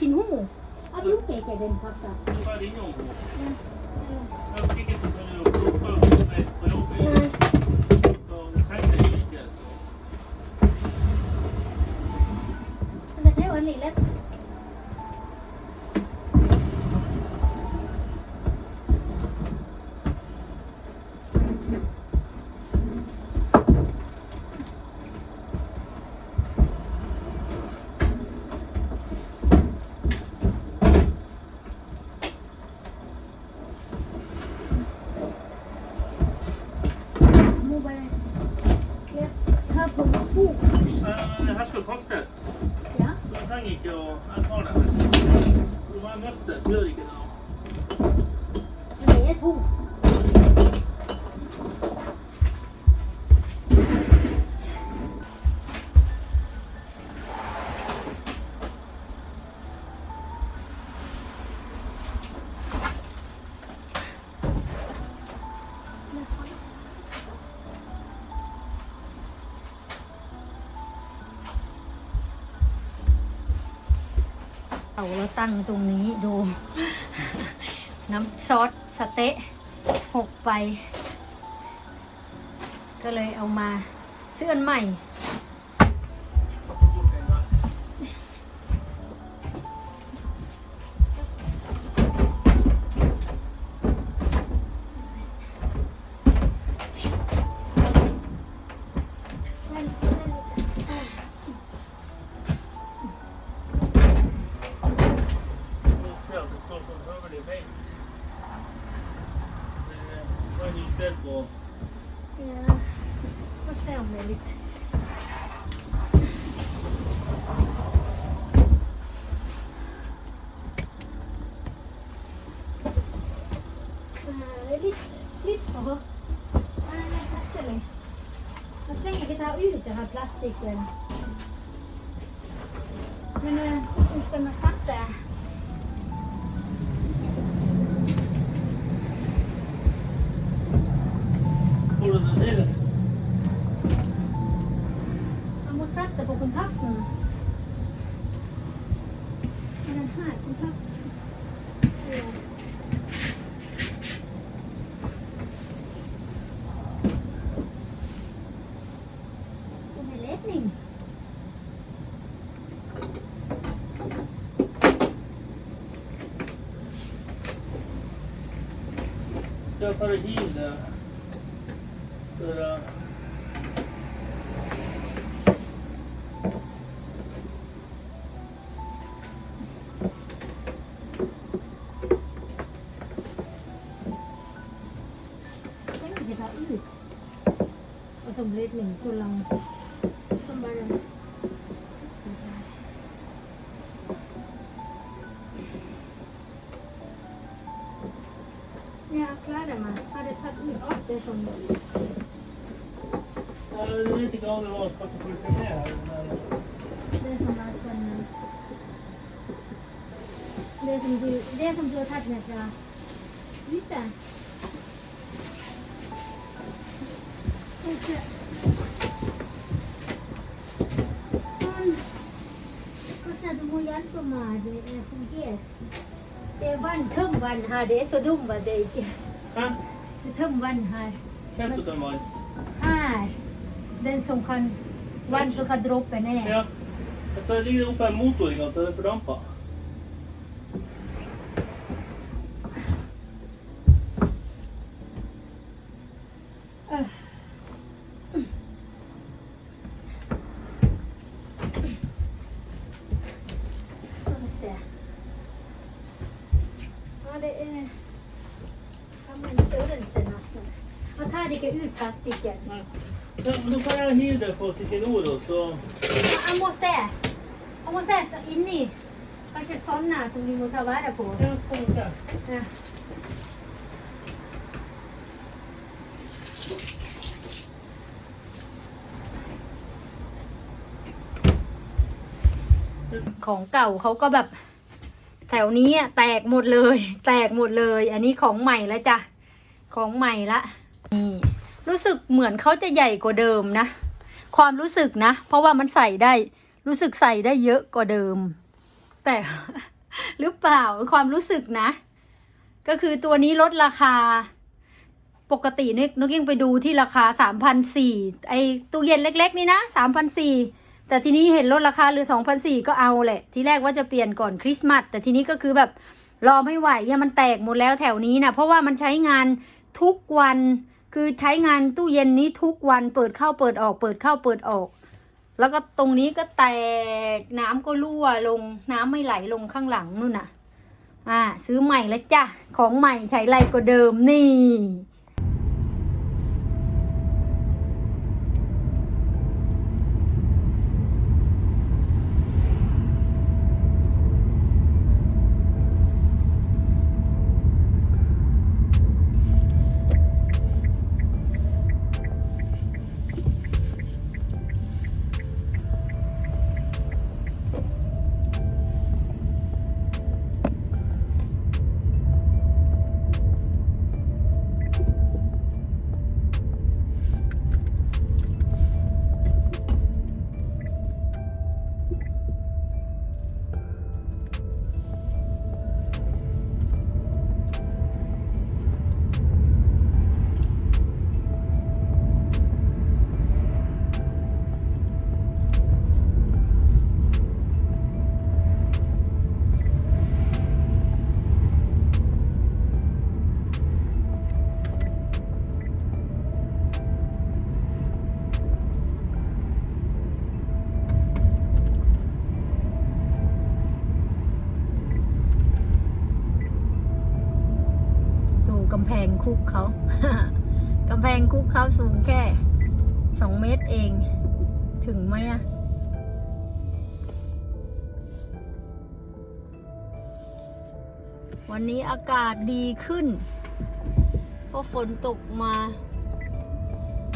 Sin หูอะลูกเก๋เก๋เดินพอสัก Bara din jordbok. Jag fick inte ta เอาเราตั้งตรงนี้ดู น้ำซอสสเต๊ะหกไป ก็เลยเอามาเสื้อนใหม่ är lite... Det är lite, lite för... Nej, det passar det. Man trenger ikke ta ut den her plastikken. Men eh, hvordan skal man må sette på kontakten. Med den her kontakten. Ja. Den är ledning. Skal jeg bare hive det for Och som ledning så långt. Som bara... Ja, klarar man. Hade tagit ut allt det som... Jeg vet ikke aldri hva hva som fulgte med her, men Det som var spännande. Det som du, det som du har tagit med från huset. Kanske. Men, vad säger du må hjälpa mig att det fungerar? Det är vann, tumvann här. Det är så dumt vad det inte Hæ? Det är tumvann här. Hvem som tar vann? Här. Den som kan, vann som kan droppa ner. Ja. Og så ligger det oppe en motor i gang, så det er fordampa. Ska vi se. Ja, det är samma størrelse nesten. Man tar ikke ut plastikken. Nei. Ja, men da kan jeg hive det på Citinor, og så Jeg må se. Jeg må se så inni. Kanskje sånne som vi må ta vare på. Ja, kom og se. Ja. ของเก่าเขาก็แบบแถวนี้อะแตกหมดเลย แตกหมดเลย อันนี้ของใหม่แล้วจ้ะ ของใหม่ละนี่ รู้สึกเหมือนเขาจะใหญ่กว่าเดิมนะ ความรู้สึกนะ เพราะว่ามันใส่ได้ รู้สึกใส่ได้เยอะกว่าเดิม แต่หรือเปล่าความรู้สึกนะ ก็คือตัวนี้ลดราคา ปกตินี่ยนกยังไปดูที่ราคาสามพันสี่ไอตู้เย็นเล็ก ๆ นี่นะสามพันสี่แต่ทีนี้เห็นลดราคาเหรือสองพันสี่ก็เอาแหละ ทีแรกว่าจะเปลี่ยนก่อนคริสต์มาสแต่ทีนี้ก็คือแบบรอไม่ไหวเนี่ยมันแตกหมดแล้วแถวนี้นะเพราะว่ามันใช้งานทุกวัน คือใช้งานตู้เย็นนี้ทุกวันเปิดเข้าเปิดออกเปิดเข้าเปิดออก แล้วก็ตรงนี้ก็แตกน้ำก็รั่วลงน้ำไม่ไหลลงข้างหลังนู่นน่ะ อ่า ซื้อใหม่แล้วจ้ะของใหม่ใช้ไรก็เดิมนี่ คุกเขากำแพงคุกเขาสูงแค่สองเมตรเอง ถึงไหมอะวันนี้อากาศดีขึ้น เพราะฝนตกมา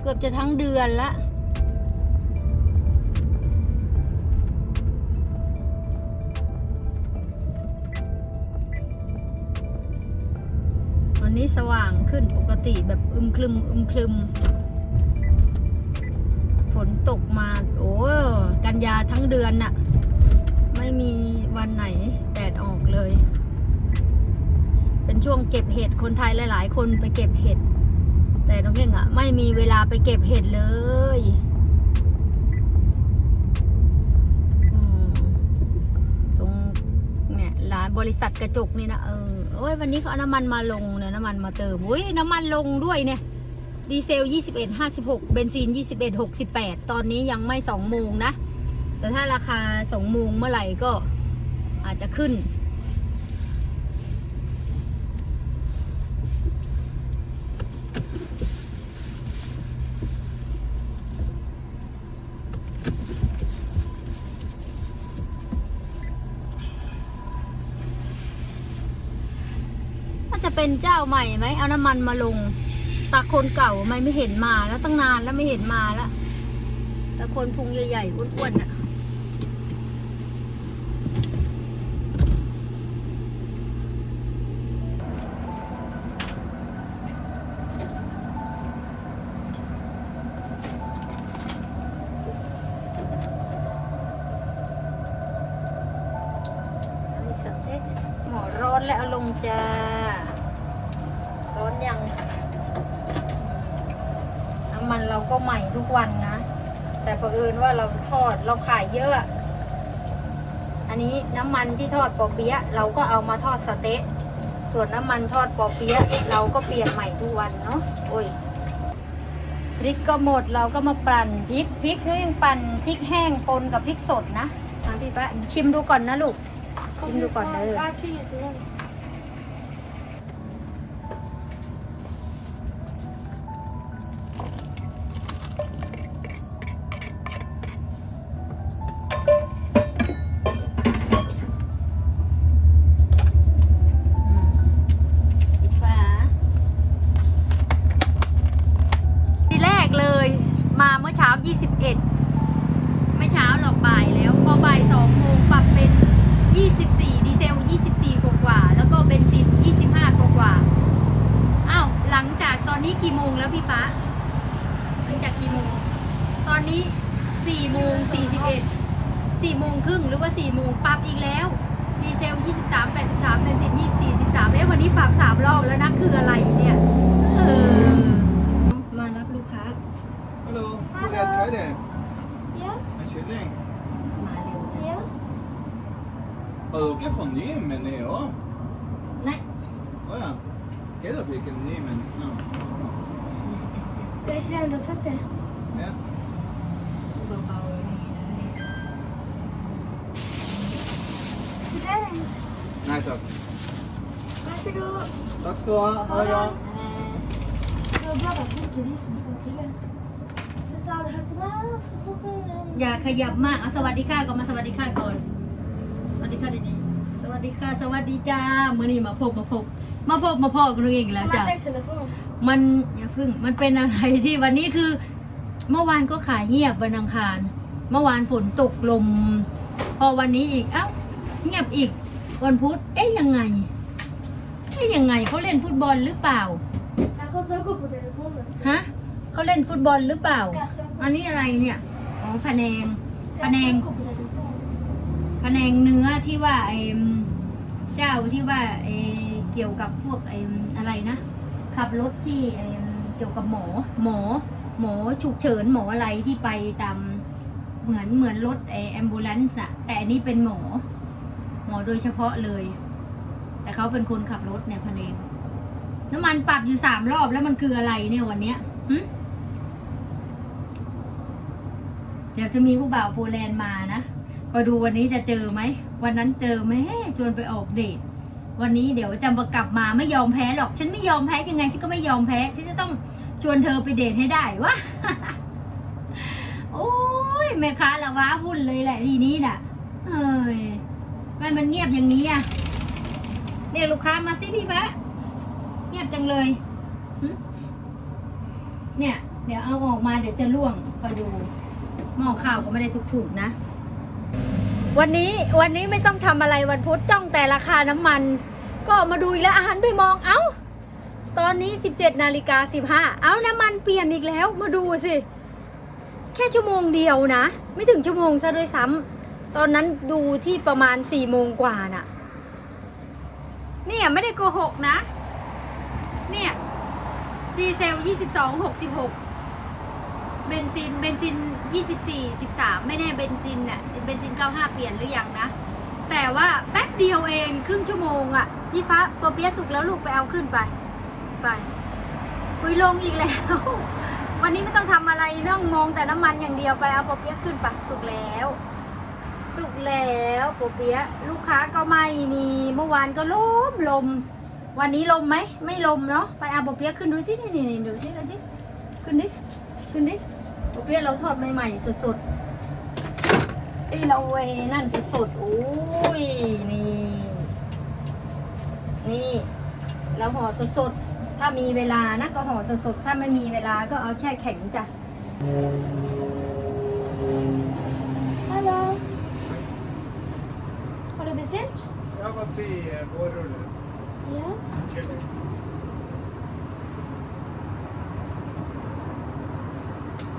เกือบจะทั้งเดือนละ สว่างขึ้นปกติแบบอึมครึมอึมครึม ฝนตกมา โอ้กันยาทั้งเดือนน่ะ ไม่มีวันไหนแดดออกเลย เป็นช่วงเก็บเห็ดคนไทยหลาย ๆ คนไปเก็บเห็ด แต่น้องเก่งอะไม่มีเวลาไปเก็บเห็ดเลย ร้านบริษัทกระจกนี่นะเออโอ้ยวันนี้เขาเอาน้ำมันมาลงเนี่ยน้ำมันมาเติมอุ้ยน้ำมันลงด้วยเนี่ย ดีเซล 21 56 เบนซิน 21 68 ตอนนี้ยังไม่ 2 โมงนะ แต่ถ้าราคา 2 โมงเมื่อไหร่ก็อาจจะขึ้น จะเป็นเจ้าใหม่ไหมเอาน้ำมันมาลงตาคนเก่าไม่ไม่เห็นมาแล้วตั้งนานแล้วไม่เห็นมาแล้วตาคนพุงใหญ่ๆอ้วนๆอะ เอาลงจ้า ร้อนยัง น้ำมันเราก็ใหม่ทุกวันนะ แต่เผอิญว่าเราทอดเราขายเยอะ อันนี้น้ำมันที่ทอดปอเปี๊ยะเราก็เอามาทอดสเต๊ะ ส่วนน้ำมันทอดปอเปี๊ยะเราก็เปลี่ยนใหม่ทุกวันเนาะ โอ้ยพริกก็หมดเราก็มาปั่นพริกพริกนี่ยังปั่นพริกแห้งปนกับพริกสดนะมาพี่ฟ้าชิมดูก่อนนะลูก ชิมดูก่อนเด้อ 4โมงครึ่งหรือว่า 4 โมงปรับอีกแล้ว ดีเซล 23 83เป็นสิบ24 13เอ๊ะวันนี้ปรับ 3 รอบแล้วนะคืออะไรเนี่ยเออมารับลูกค้า Hallo, du Hallo. hast Freude. Ja, Ein Schilling. มาเร็วจ้ะ ja. Also ikke for nye, men jeg òg. นะ Å ja. Skal dere ikke nye, men ja. Jeg trenger å sette. ja. Takk skal du ha. Ha det bra. Det var bra att du inte visade så tydligt. Du sa det här på det. อย่าขยับมากเอาสวัสดีค่ะก่อนมาสวัสดีค่ะก่อน สวัสดีค่ะดีๆสวัสดีค่ะ สวัสดีจ้ามื่อนี้มาพบมาพบมาพบมาพอกันเองอีกแล้วจ้ะ Mamma, check telefon. มันอย่าพึ่งมันเป็นอะไรที่วันนี้คือ เมื่อวานก็ขายเงียบวันอังคาร เมื่อวานฝนตกลม พอวันนี้อีกเอ้าเงียบอีกวันพุธเอ๊ยยังไง เอ๊ยยังไงเขาเล่นฟุตบอลหรือเปล่า ฮะเขาเล่นฟุตบอลหรือเปล่า อันนี้อะไรเนี่ยอ๋อพะแนง Ska Vad jag är- söka på telefon? พะแนงเนื้อที่ว่าไอ้เจ้าที่ว่าไอ้เกี่ยวกับพวกไอ้อะไรนะขับรถที่ไอ้เกี่ยวกับหมอ หมอ หมอฉุกเฉินหมออะไรที่ไปตามเหมือนเหมือนรถไอ้แอมบูเลนส์อะแต่อันนี้เป็นหมอ หมอโดยเฉพาะเลย แต่เขาเป็นคนขับรถเนี่ยพะแนงน้ำมันปรับอยู่สามรอบแล้วมันคืออะไรเนี่ยวันเนี้ยเดี๋ยวจะมีผู้บ่าวโปแลนด์มานะ ก็ดูวันนี้จะเจอไหม วันนั้นเจอไหมชวนไปออกเดท วันนี้เดี๋ยวจะมากลับมาไม่ยอมแพ้หรอก ฉันไม่ยอมแพ้ยังไงฉันก็ไม่ยอมแพ้ ฉันจะต้องชวนเธอไปเดทให้ได้วะ โอ้ยแม่ค้าละว้าวุ่นเลยแหละทีนี้น่ะ เอ้ยทำไมมันเงียบอย่างนี้อะ เรียกลูกค้ามาสิพี่ฟ้าเงียบจังเลยเนี่ย เดี๋ยวเอาออกมาเดี๋ยวจะล่วงคอยดูหม้อข้าวก็ไม่ได้ถูกๆนะ วันนี้วันนี้ไม่ต้องทำอะไรวันพุธจ้องแต่ราคาน้ำมัน ก็มาดูอีกแล้วอาหารไปมองเอ้า ตอนนี้ 17นาฬิกา15 เอ้าน้ำมันเปลี่ยนอีกแล้วมาดูสิ แค่ชั่วโมงเดียวนะ ไม่ถึงชั่วโมงซะด้วยซ้ำตอนนั้นดูที่ประมาณ4โมงกว่าน่ะ เนี่ยไม่ได้โกหกนะ เนี่ย ดีเซล 22 66 เบนซิน เบนซิน 24 13 ไม่แน่เบนซินน่ะ เบนซิน 95 เปลี่ยนหรือยังนะ แต่ว่าแป๊บเดียวเองครึ่งชั่วโมงอะ่ะ พี่ฟ้าปอเปียสุกแล้วลูกไปเอาขึ้นไป ไปคุยลงอีกแล้ว วันนี้ไม่ต้องทำอะไรต้องมองแต่น้ำมันอย่างเดียวไปเอาปอเปียขึ้นไปสุกแล้ว สุกแล้วปเปี๊ยะลูกค้าก็ไม่มีเมื่อวานก็ลมลม วันนี้ลมไหมไม่ลมเนาะไปเอาปเปี๊ยะขึ้นดูสินี่นี่ดูสิดูสิขึ้นดิขึ้นดิปเปี๊ยะเราทอดใหม่ๆสดๆที่เราเวนั่นสดๆโอ้ยนี่ นี่ เราห่อสดๆถ้ามีเวลานะก็ห่อสดๆถ้าไม่มีเวลาก็เอาแช่แข็งจ้ะ Har du beställt? Jeg har gått til vårrulle. Ja. Kylling.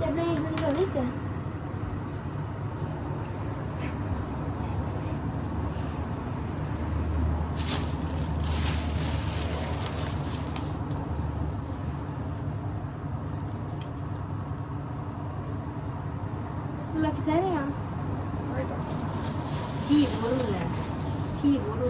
Det blir 190. Lagt den igen. Nei takk. ที่วรุเลยที่วรุ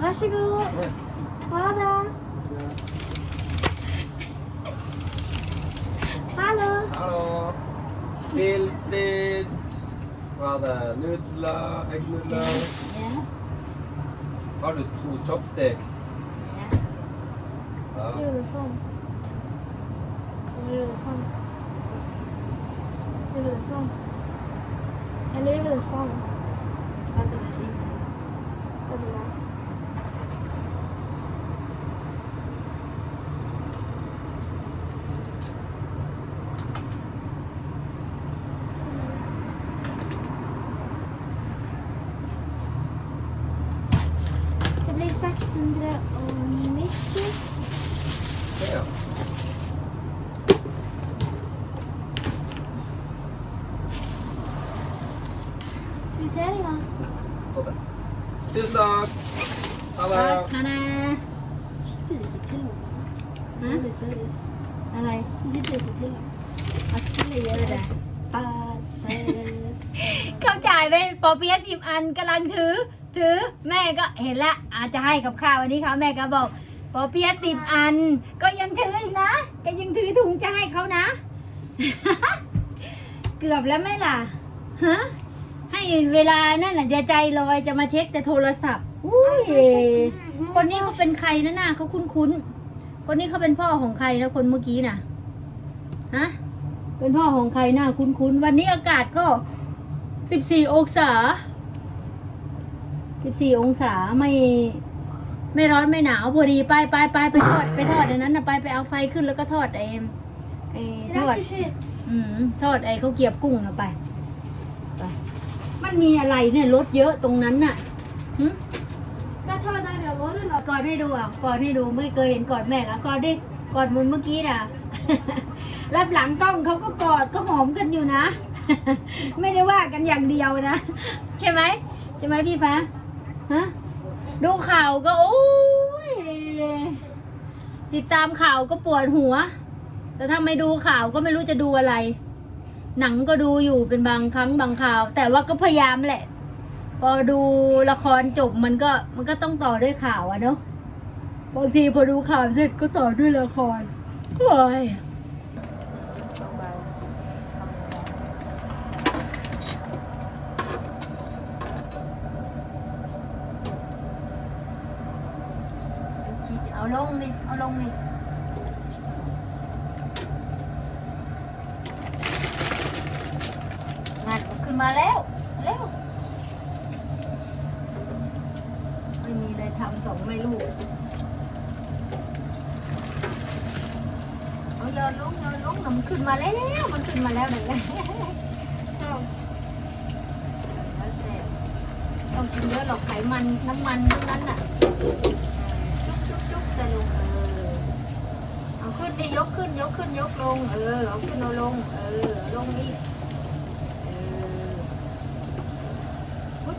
Varsågod. Oi. Ha det. Hallå. Hallo. Grillspyd. Hva er det? Nudler? Eggnudler? เนี่ย Har du to chopsticks? เนี่ย Ja. Nu är det sån. Nu är det sån. Nu är det sån. Eller är det sån? ก็สมัยนี้ Det blir det. Det blir 690. Ja. Kvitteringar. På det. Tusen takk. Ha รัก det. ฮานา Lite till. ฮะ Det sägs. อะไร Lite lite till. เอาขึ้นเลยเยอะเลย Passes. เขาจ่ายไปอเปียะสิบอันกำลังถือ ถือแม่ก็เห็นละอาจจะให้กับข้าววันนี้เขาแม่ก็บอกปอเปียะสิบอัน ก็ยังถืออีกนะก็ยังถือถุงจะให้เขานะ เกือบแล้วไหมล่ะฮะให้เวลานั่นน่ะจะใจลอยจะมาเช็คแต่โทรศัพท์อุ้ยคนนี้เขาเป็นใครนะน่ะเขาคุ้นๆคนนี้เขาเป็นพ่อของใครนะคนเมื่อกี้น่ะฮะเป็นพ่อของใครน่ะคุ้นๆวันนี้อากาศก็ สิบสี่องศาสิบสี่องศาไม่ไม่ร้อนไม่หนาวพอดีไปไปไปไปทอดไปทอดอันนั้นนะไปไปเอาไฟขึ้นแล้วก็ทอดไอ้ไอ้ทอด Tack för chips. อืมทอดไอ้ข้าวเกรียบกุ้งเอาไปไป มันมีอะไรเนี่ยรถเยอะตรงนั้นน่ะหึ Ska jag ta den där jag var då? กอดให้ดูอะกอดให้ดูไม่เคยเห็นกอดแม่แล้วกอดดิกอดเหมือนเมื่อกี้น่ะรับหลังกล้องเขาก็กอดก็หอมกันอยู่นะ ไม่ได้ว่ากันอย่างเดียวนะ ใช่ไหมใช่ไหมพี่ฟ้าฮะดูข่าวก็โอ้ยติดตามข่าวก็ปวดหัว แต่ถ้าไม่ดูข่าวก็ไม่รู้จะดูอะไร หนังก็ดูอยู่เป็นบางครั้งบางข่าว แต่ว่าก็พยายามแหละ พอดูละครจบมันก็มันก็ต้องต่อด้วยข่าวอะเนาะบางทีพอดูข่าวเสร็จก็ต่อด้วยละครโอ้ยเอาลงนี่เอาลงนี่งาน ขึ้นมาแล้วเร็วไม่มีเลยทำสองไม่ลูกเอาโยนลุงโยนลุงน่ะมันขึ้นมาแล้ว มันขึ้นมาแล้วหนึ่งแล้วแต่ต้องกินเยอะหรอกไขมันน้ำมันทั้งนั้นน่ะจุ๊บจุ๊บชุบแต่ลุงเออเอาขึ้นดิยกขึ้นยกขึ้นยกลง เออเอาขึ้นเอาลง เออลงอีก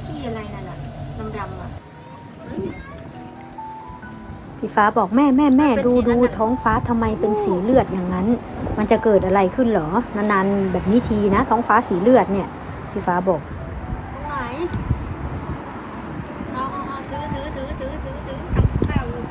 ขี้อะไรนั่นน่ะดำๆอะพี่ฟ้าบอกแม่แม่แม่มันเป็นดูสีดูนั้นน่ะท้องฟ้าทำไมเป็นสีเลือดอย่างนั้น มันจะเกิดอะไรขึ้นเหรอนานๆแบบนี้ทีนะ ท้องฟ้าสีเลือดเนี่ยพี่ฟ้าบอก ตรงไหนเอาเอาเอาถือถือถือถือถือถือทำกับข้าวอยู่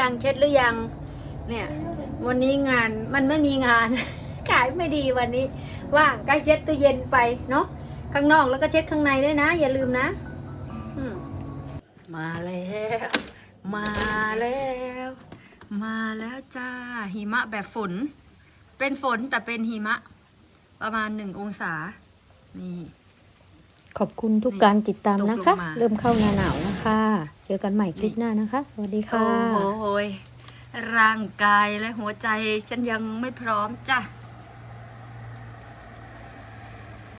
ยัง เช็ดหรือยัง เนี่ย วันนี้งานมันไม่มีงาน ขายไม่ดีวันนี้ ว่างใกล้เช็ดตู้เย็นไปเนาะข้างนอกแล้วก็เช็ดข้างในด้วยนะ อย่าลืมนะมาแล้ว มาแล้ว มาแล้วจ้าหิมะแบบฝน เป็นฝนแต่เป็นหิมะ ประมาณหนึ่งองศา นี่ ขอบคุณทุกการติดตามนะคะตกลงมาเริ่มเข้าหน้าหนาวนะคะ เจอกันใหม่คลิปหน้านะคะ สวัสดีค่ะ โอ้โหยร่างกายและหัวใจฉันยังไม่พร้อมจ้ะ